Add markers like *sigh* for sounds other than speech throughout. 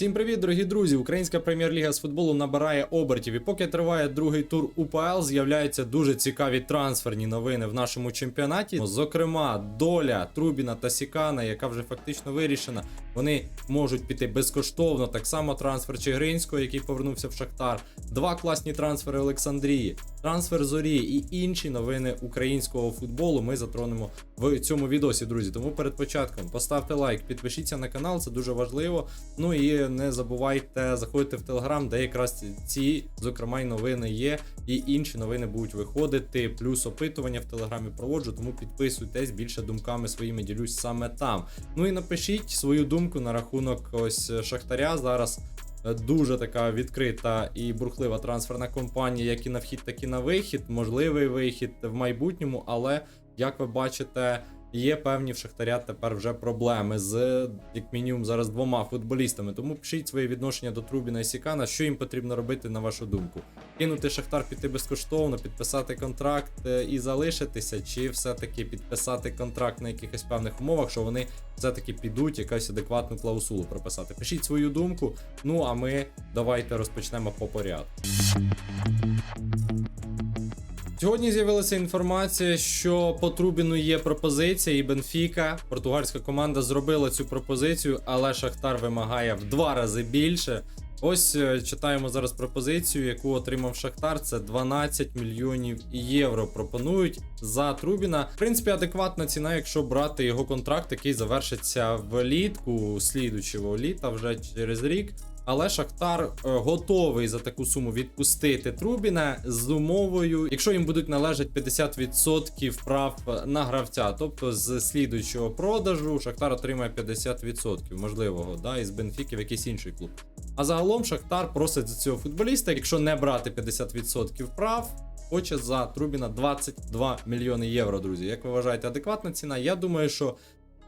Всім привіт, дорогі друзі! Українська прем'єр-ліга з футболу набирає обертів. І поки триває другий тур УПЛ, з'являються дуже цікаві трансферні новини в нашому чемпіонаті. Зокрема, доля Трубіна та Сікана, яка вже фактично вирішена. Вони можуть піти безкоштовно. Так само трансфер Чигринського, який повернувся в Шахтар. Два класні трансфери Олександрії, трансфер Зорі і інші новини українського футболу. Ми затронемо в цьому відосі, друзі. Тому перед початком поставте лайк, підпишіться на канал, це дуже важливо. Ну і не забувайте заходити в телеграм, де якраз ці, зокрема, й новини є, і інші новини будуть виходити. Плюс опитування в телеграмі проводжу, тому підписуйтесь більше думками своїми ділюсь саме там. Ну і напишіть свою думку на рахунок ось Шахтаря. Зараз е, дуже така відкрита і бурхлива трансферна компанія, як і на вхід, так і на вихід. Можливий вихід в майбутньому, але як ви бачите. Є певні в Шахтаря тепер вже проблеми з як мінімум зараз двома футболістами. Тому пишіть своє відношення до Трубіна і Сікана, що їм потрібно робити на вашу думку. Кинути Шахтар піти безкоштовно, підписати контракт е, і залишитися, чи все-таки підписати контракт на якихось певних умовах, що вони все-таки підуть якусь адекватну клаусулу прописати. Пишіть свою думку. Ну а ми давайте розпочнемо по порядку. Сьогодні з'явилася інформація, що по Трубіну є пропозиція, і Бенфіка, португальська команда, зробила цю пропозицію, але Шахтар вимагає в два рази більше. Ось е, читаємо зараз пропозицію, яку отримав Шахтар. Це 12 мільйонів євро. Пропонують за Трубіна. В принципі, адекватна ціна, якщо брати його контракт, який завершиться влітку слідучого літа, вже через рік. Але Шахтар е, готовий за таку суму відпустити Трубіна з умовою, якщо їм будуть належати 50% прав на гравця. Тобто з слідуючого продажу Шахтар отримає 50% можливого, да, із Бенфіки в якийсь інший клуб. А загалом Шахтар просить за цього футболіста, якщо не брати 50% прав. Хоче за Трубіна 22 мільйони євро, друзі. Як ви вважаєте, адекватна ціна? Я думаю, що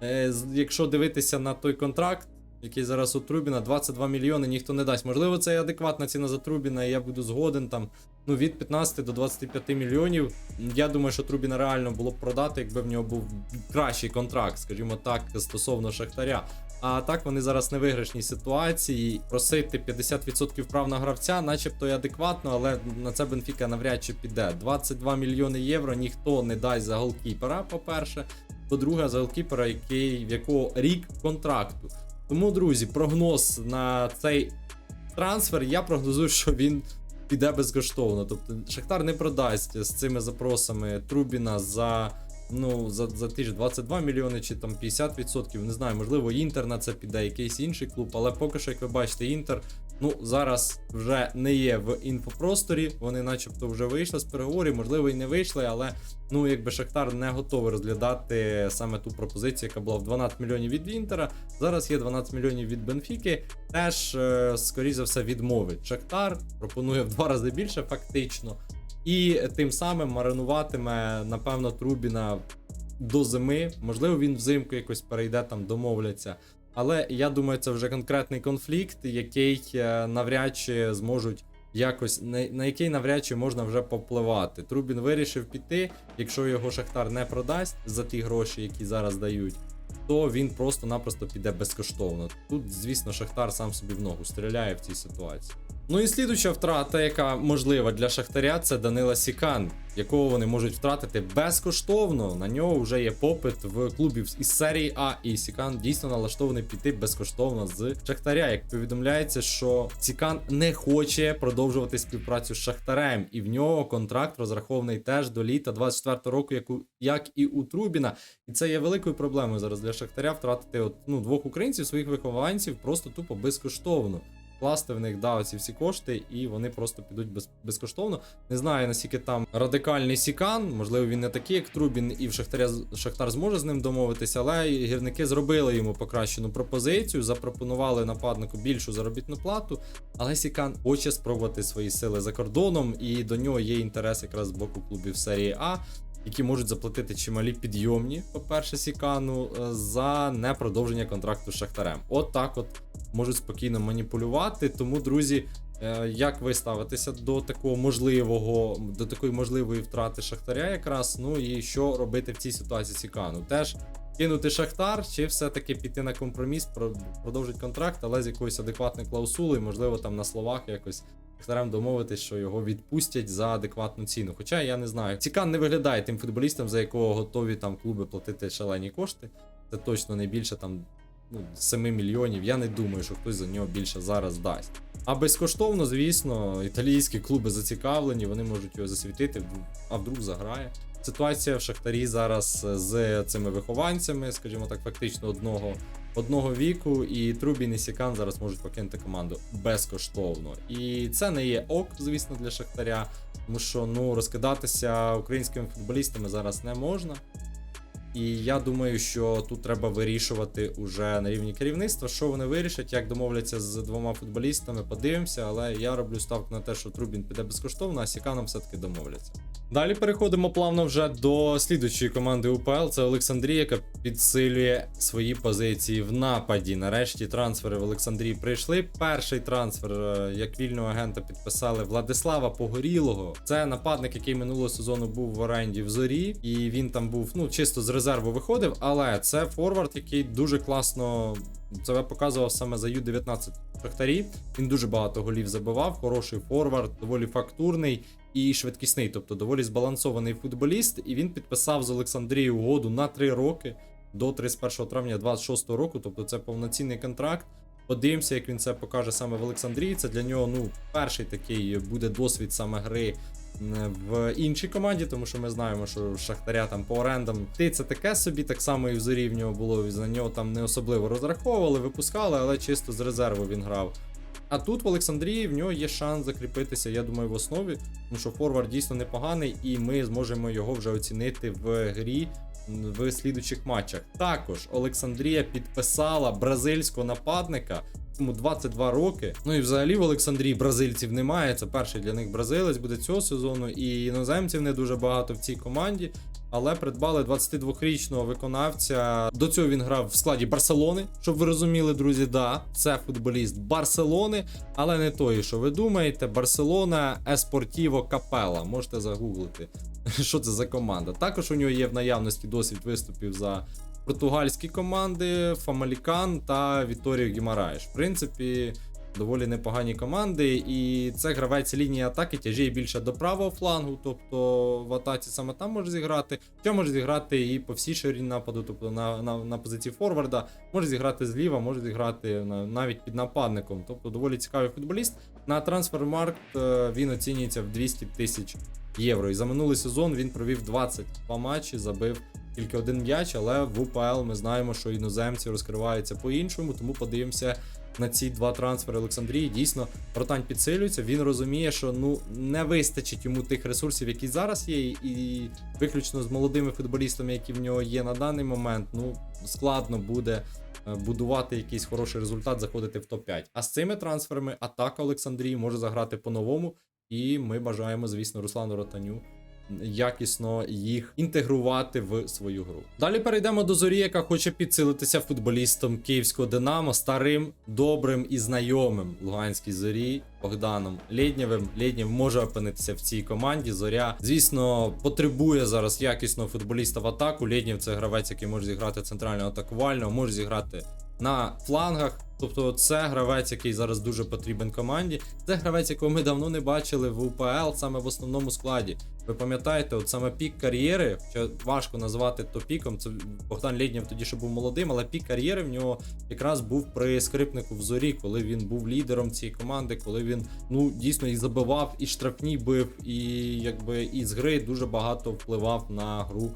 е, якщо дивитися на той контракт, який зараз у Трубіна, 22 мільйони ніхто не дасть. Можливо, це і адекватна ціна за Трубіна, і я буду згоден там ну, від 15 до 25 мільйонів. Я думаю, що Трубіна реально було б продати, якби в нього був кращий контракт, скажімо так, стосовно Шахтаря. А так вони зараз не виграшній ситуації. Просити 50% прав на гравця, начебто і адекватно, але на це Бенфіка навряд чи піде. 22 мільйони євро ніхто не дасть за голкіпера, по-перше. По-друге, за голкіпера, який, в якого рік контракту. Тому, друзі, прогноз на цей трансфер, я прогнозую, що він піде безкоштовно. Тобто Шахтар не продасть з цими запросами Трубіна за. Ну, за, за ті ж 22 мільйони чи там 50%, не знаю, можливо, Інтер на це піде, якийсь інший клуб, але поки що, як ви бачите, Інтер ну зараз вже не є в інфопросторі. Вони, начебто, вже вийшли з переговорів, можливо, і не вийшли, але ну якби Шахтар не готовий розглядати саме ту пропозицію, яка була в 12 мільйонів від Інтера. Зараз є 12 мільйонів від Бенфіки. Теж, е, скоріш за все, відмовить. Шахтар пропонує в два рази більше, фактично. І тим самим маринуватиме, напевно, Трубіна до зими. Можливо, він взимку якось перейде там, домовляться. Але я думаю, це вже конкретний конфлікт, який е, навряд чи зможуть якось на, на який навряд чи можна вже попливати. Трубін вирішив піти, якщо його Шахтар не продасть за ті гроші, які зараз дають. То він просто-напросто піде безкоштовно. Тут, звісно, Шахтар сам собі в ногу стріляє в цій ситуації. Ну і слідуча втрата, яка можлива для Шахтаря, це Данила Сікан, якого вони можуть втратити безкоштовно. На нього вже є попит в клубів із серії А, і Сікан дійсно налаштований піти безкоштовно з Шахтаря. Як повідомляється, що Сікан не хоче продовжувати співпрацю з Шахтарем, і в нього контракт розрахований теж до літа 24 року, як, і у Трубіна. І це є великою проблемою зараз для Шахтаря втратити от, ну, двох українців, своїх вихованців просто тупо безкоштовно вкласти в них да, оці всі кошти, і вони просто підуть без, безкоштовно. Не знаю, наскільки там радикальний сікан, можливо, він не такий, як Трубін, і в Шахтаря Шахтар зможе з ним домовитися, але гірники зробили йому покращену пропозицію, запропонували нападнику більшу заробітну плату. Але Сікан хоче спробувати свої сили за кордоном, і до нього є інтерес якраз з боку клубів серії А. Які можуть заплатити чималі підйомні, по-перше, Сікану, е, за непродовження контракту з Шахтарем. От так от можуть спокійно маніпулювати. Тому, друзі, е, як ви ставитеся до такого можливого, до такої можливої втрати Шахтаря, якраз ну і що робити в цій ситуації Сікану? Теж кинути Шахтар, чи все-таки піти на компроміс, про- продовжити контракт, але з якоюсь адекватною клаусулою, можливо, там на словах якось. Шахтарем домовитись, що його відпустять за адекватну ціну. Хоча я не знаю. Цікан не виглядає тим футболістом, за якого готові там клуби платити шалені кошти. Це точно не більше там ну, 7 мільйонів. Я не думаю, що хтось за нього більше зараз дасть. А безкоштовно, звісно, італійські клуби зацікавлені, вони можуть його засвітити, а вдруг заграє. Ситуація в Шахтарі зараз з цими вихованцями, скажімо так, фактично одного, одного віку, і Трубін і Сікан зараз можуть покинути команду безкоштовно. І це не є ок, звісно, для Шахтаря, тому що ну розкидатися українськими футболістами зараз не можна. І я думаю, що тут треба вирішувати уже на рівні керівництва, що вони вирішать, як домовляться з двома футболістами, подивимося, але я роблю ставку на те, що Трубін піде безкоштовно, а Сіканом все-таки домовляться. Далі переходимо плавно вже до слідучої команди УПЛ. Це Олександрія, яка підсилює свої позиції в нападі. Нарешті трансфери в Олександрії прийшли. Перший трансфер е, як вільного агента підписали Владислава Погорілого. Це нападник, який минулого сезону був в оренді в зорі, і він там був ну чисто з резерву виходив. Але це форвард, який дуже класно себе показував саме за Ю-19 Шахтарі. Він дуже багато голів забивав. Хороший форвард, доволі фактурний і швидкісний, тобто доволі збалансований футболіст. І він підписав з Олександрією угоду на 3 роки до 31 травня 26 року. Тобто це повноцінний контракт. Подивимося, як він це покаже саме в Олександрії. Це для нього ну перший такий буде досвід саме гри в іншій команді, тому що ми знаємо, що Шахтаря там по орендам ти це таке собі, так само і в зорі в нього було. За нього там не особливо розраховували, випускали, але чисто з резерву він грав. А тут в Олександрії в нього є шанс закріпитися, я думаю, в основі, тому що форвард дійсно непоганий, і ми зможемо його вже оцінити в грі в слідучих матчах. Також Олександрія підписала бразильського нападника. Йому 22 роки. Ну і взагалі в Олександрії бразильців немає. Це перший для них бразилець буде цього сезону. І іноземців не дуже багато в цій команді. Але придбали 22-річного виконавця. До цього він грав в складі Барселони, щоб ви розуміли, друзі. Да, це футболіст Барселони, але не той, що ви думаєте. Барселона Еспортіво Капела. Можете загуглити, *laughs* що це за команда. Також у нього є в наявності досвід виступів за португальські команди, Фамалікан та Віторіо Гімараєш. В принципі. Доволі непогані команди, і це гравець лінії атаки тяжіє більше до правого флангу, тобто в атаці саме там може зіграти. Хоча може зіграти і по всій ширині нападу, тобто на, на, на позиції форварда, може зіграти зліва, може зіграти на, навіть під нападником. Тобто доволі цікавий футболіст. На трансфермаркт е, він оцінюється в 200 тисяч євро. І за минулий сезон він провів 22 матчі, забив тільки один м'яч, але в УПЛ ми знаємо, що іноземці розкриваються по-іншому, тому подивимося на ці два трансфери Олександрії. Dійсно, Ротань підсилюється. Він розуміє, що ну не вистачить йому тих ресурсів, які зараз є, і виключно з молодими футболістами, які в нього є на даний момент, ну складно буде. е, Будувати якийсь хороший результат, заходити в топ-5. А з цими трансферами атака Олександрії може заграти по-новому. І ми бажаємо, звісно, Руслану Ротаню якісно їх інтегрувати в свою гру. Далі перейдемо до зорі, яка хоче підсилитися футболістом київського Динамо, старим, добрим і знайомим Луганській зорі Богданом Лєднєвим. Лєднєв може опинитися в цій команді. Зоря, звісно, потребує зараз якісного футболіста в атаку. Лєднєв це гравець, який може зіграти центрального атакувального, може зіграти на флангах. Тобто це гравець, який зараз дуже потрібен команді. Це гравець, якого ми давно не бачили в УПЛ саме в основному складі. Ви пам'ятаєте, от саме пік кар'єри, що важко назвати то піком. Це Богдан Лєднєв тоді ще був молодим, але пік кар'єри в нього якраз був при скрипнику в зорі, коли він був лідером цієї команди, коли він ну дійсно і забивав, і штрафні бив, і якби із гри дуже багато впливав на гру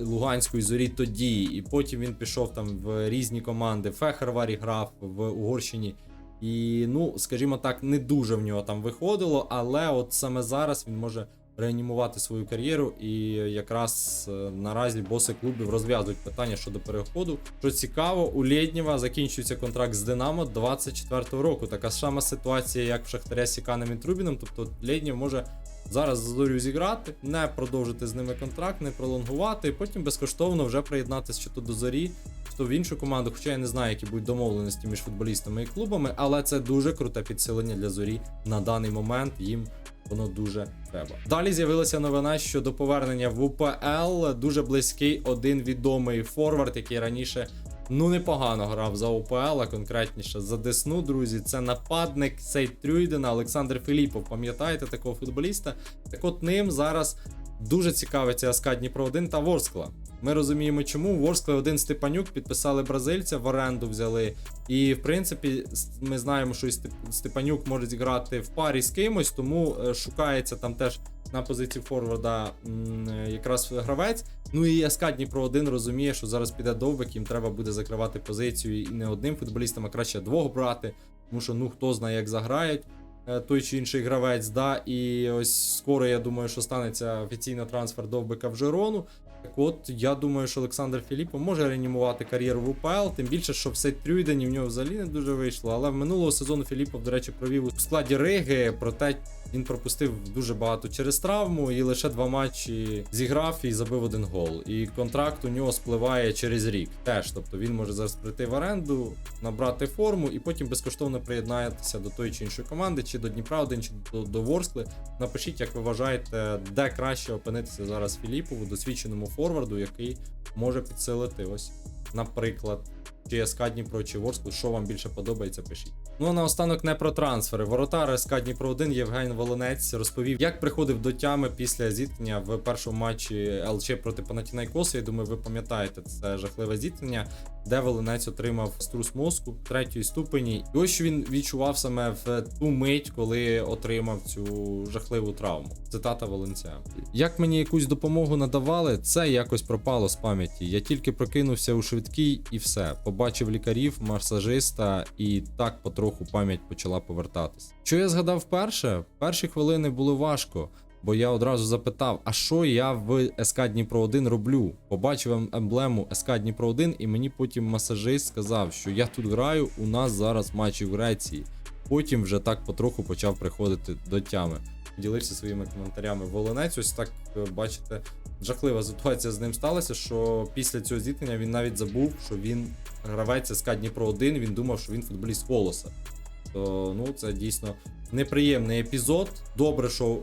Луганської зорі тоді. І потім він пішов там в різні команди. Фехерварі грав в Угорщині. І, ну, скажімо так, не дуже в нього там виходило, але от саме зараз він може реанімувати свою кар'єру. І якраз е, наразі боси клубів розв'язують питання щодо переходу. Що цікаво, у Лєднєва закінчується контракт з Динамо 24-го року. Така сама ситуація, як в Шахтаря з Сіканом і Трубіном. Тобто Лєднєв може зараз зорю зіграти, не продовжити з ними контракт, не пролонгувати, і потім безкоштовно вже приєднатися чи то до зорі, чи то в іншу команду, хоча я не знаю, які будуть домовленості між футболістами і клубами, але це дуже круте підсилення для зорі на даний момент. Їм воно дуже треба. Далі з'явилася новина щодо повернення в УПЛ. Дуже близький один відомий форвард, який раніше ну непогано грав за УПЛ, а конкретніше за Десну, друзі. Це нападник Сейт Трюйдена Олександр Філіпов. Пам'ятаєте такого футболіста? Так от ним зараз дуже цікавиться СК Дніпро 1 та Ворскла. Ми розуміємо, чому Ворскла один Степанюк підписали бразильця в оренду взяли. І в принципі, ми знаємо, що Степанюк може зіграти в парі з кимось, тому е, шукається там теж на позиції форварда е, якраз гравець. Ну і СК Дніпро 1 розуміє, що зараз піде довбик, їм треба буде закривати позицію і не одним футболістом, а краще двох брати. Тому що ну хто знає, як заграють е, той чи інший гравець. Да? І ось скоро я думаю, що станеться офіційно трансфер довбика в Жирону. Так от, я думаю, що Олександр Філіппо може реанімувати кар'єру в УПЛ, тим більше, що все Трюйдені в нього взагалі не дуже вийшло. Але минулого сезону Філіппов, до речі, провів у складі Риги, проте він пропустив дуже багато через травму і лише два матчі зіграв і забив один гол. І контракт у нього спливає через рік теж. Тобто він може зараз прийти в оренду, набрати форму і потім безкоштовно приєднатися до тої чи іншої команди, чи до Дніпра 1, чи до, до Ворскли. Напишіть, як ви вважаєте, де краще опинитися зараз Філіпову, досвідченому форварду, який може підсилити ось, наприклад, чи СК Дніпро, чи Ворсклу, що вам більше подобається, пишіть. Ну а наостанок не про трансфери. Воротар СК Дніпро 1 Євген Волонець розповів, як приходив до тями після зіткнення в першому матчі ЛЧ проти Панатінайкосу. Я думаю, ви пам'ятаєте це жахливе зіткнення, де Волонець отримав струс мозку третьої ступені. І ось що він відчував саме в ту мить, коли отримав цю жахливу травму. Цитата Волонця. Як мені якусь допомогу надавали, це якось пропало з пам'яті. Я тільки прокинувся у швидкій і все. Побачив лікарів, масажиста, і так потроху пам'ять почала повертатись. Що я згадав вперше? Перші хвилини було важко. Бо я одразу запитав, а що я в СК Дніпро 1 роблю? Побачив ем- емблему СК Дніпро 1, і мені потім масажист сказав, що я тут граю, у нас зараз матчі в Греції. Потім вже так потроху почав приходити до тями. Ділився своїми коментарями Волонець. Ось так е, бачите, жахлива ситуація з ним сталася, що після цього зіткнення він навіть забув, що він гравець СК Дніпро 1, він думав, що він футболіст Колоса. То ну це дійсно неприємний епізод. Добре, що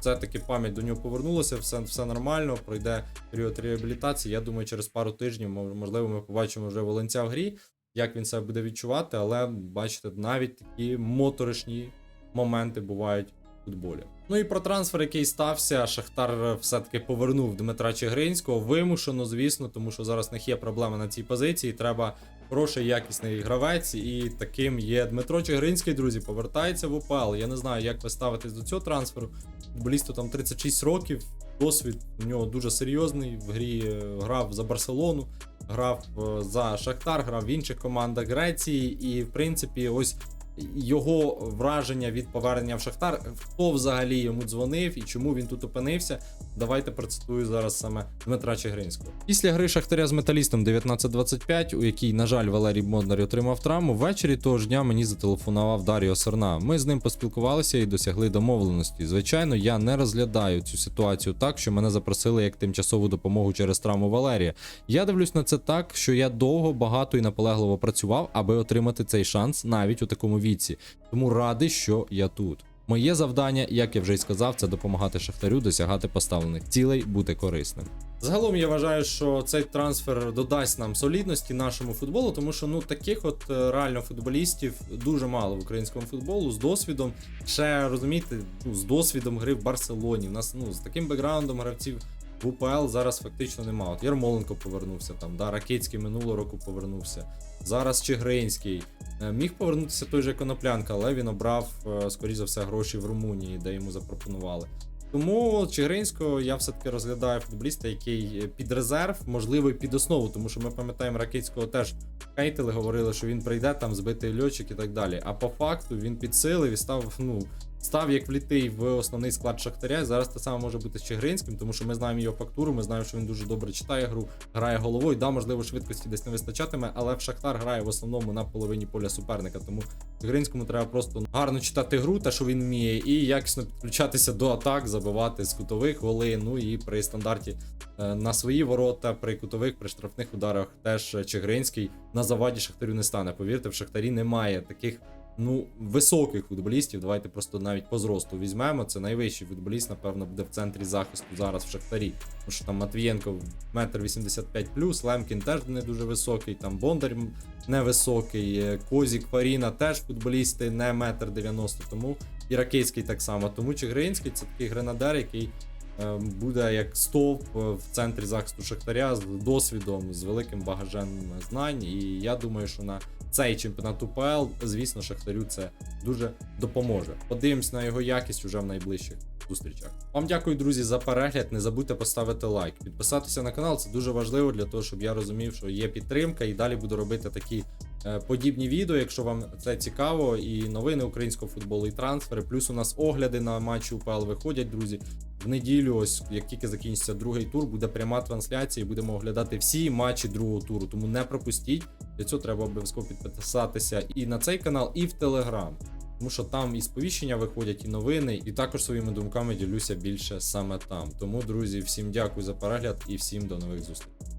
все-таки пам'ять до нього повернулася, все, все нормально, пройде період реабілітації. Я думаю, через пару тижнів, можливо, ми побачимо вже Волонця в грі, як він себе буде відчувати, але бачите, навіть такі моторошні моменти бувають в футболі. Ну і про трансфер, який стався, Шахтар все-таки повернув Дмитра Чигринського. Вимушено, звісно, тому що зараз в них є проблема на цій позиції. Треба хороший якісний гравець, і таким є Дмитро Чигринський, друзі, повертається в УПЛ. Я не знаю, як ви ставитесь до цього трансферу. Футболісту там 36 років, досвід у нього дуже серйозний. В грі е, грав за Барселону, грав е, за Шахтар, грав в інших командах Греції, і в принципі, ось. Його враження від повернення в Шахтар, хто взагалі йому дзвонив і чому він тут опинився. Давайте процитую зараз саме Дмитра Чигринського. Після гри Шахтаря з металістом 19-25, у якій, на жаль, Валерій Моднар отримав травму, ввечері того ж дня мені зателефонував Даріо Сорна. Ми з ним поспілкувалися і досягли домовленості. Звичайно, я не розглядаю цю ситуацію так, що мене запросили як тимчасову допомогу через травму Валерія. Я дивлюсь на це так, що я довго, багато і наполегливо працював, аби отримати цей шанс навіть у такому віці. Тому радий, що я тут. Моє завдання, як я вже й сказав, це допомагати Шахтарю досягати поставлених цілей, бути корисним. Загалом я вважаю, що цей трансфер додасть нам солідності нашому футболу, тому що ну таких от е, реально футболістів дуже мало в українському футболу з досвідом. Ще розумієте, ну, з досвідом гри в Барселоні. У нас ну з таким бекграундом гравців в УПЛ зараз фактично немає. От Ярмоленко повернувся там, да, Ракицький минулого року повернувся. Зараз Чигринський. Е, Міг повернутися той же Коноплянка, але він обрав, е, скоріш за все, гроші в Румунії, де йому запропонували. Тому Чигринського я все-таки розглядаю футболіста, який е, під резерв, можливо, і під основу, тому що ми пам'ятаємо, Ракицького теж хейтили, говорили, що він прийде там збитий льотчик і так далі. А по факту він підсилив і став ну, став як влітий в основний склад Шахтаря. Зараз те саме може бути з Чигринським, тому що ми знаємо його фактуру, ми знаємо, що він дуже добре читає гру, грає головою. Да, можливо, швидкості десь не вистачатиме, але в Шахтар грає в основному на половині поля суперника. Тому Чигринському треба просто гарно читати гру, те, що він вміє, і якісно підключатися до атак, забивати з кутових голи. Ну і при стандарті е, на свої ворота, при кутових, при штрафних ударах теж Чигринський на заваді Шахтарю не стане. Повірте, в Шахтарі немає таких ну, високих футболістів. Давайте просто навіть по зросту візьмемо. Це найвищий футболіст, напевно, буде в центрі захисту зараз в Шахтарі. Тому що там Матвієнко метр 85 плюс, Лемкін теж не дуже високий, там Бондар невисокий, е, Козік Фаріна теж футболісти не метр 90, тому і Ракейський так само. Тому Чигринський це такий гренадер, який буде як стовп е, в центрі захисту Шахтаря з досвідом, з великим багажем знань. І я думаю, що на цей чемпіонат УПЛ, звісно, Шахтарю це дуже допоможе. Подивимось на його якість уже в найближчих зустрічах. Вам дякую, друзі, за перегляд. Не забудьте поставити лайк, підписатися на канал. Це дуже важливо для того, щоб я розумів, що є підтримка, і далі буду робити такі е, подібні відео, якщо вам це цікаво, і новини українського футболу, і трансфери. Плюс у нас огляди на матчі УПЛ виходять, друзі. В неділю, ось як тільки закінчиться другий тур, буде пряма трансляція, і будемо оглядати всі матчі другого туру. Тому не пропустіть. Для цього треба обов'язково підписатися і на цей канал, і в Телеграм. Тому що там і сповіщення виходять, і новини, і також своїми думками ділюся більше саме там. Тому, друзі, всім дякую за перегляд і всім до нових зустрічей.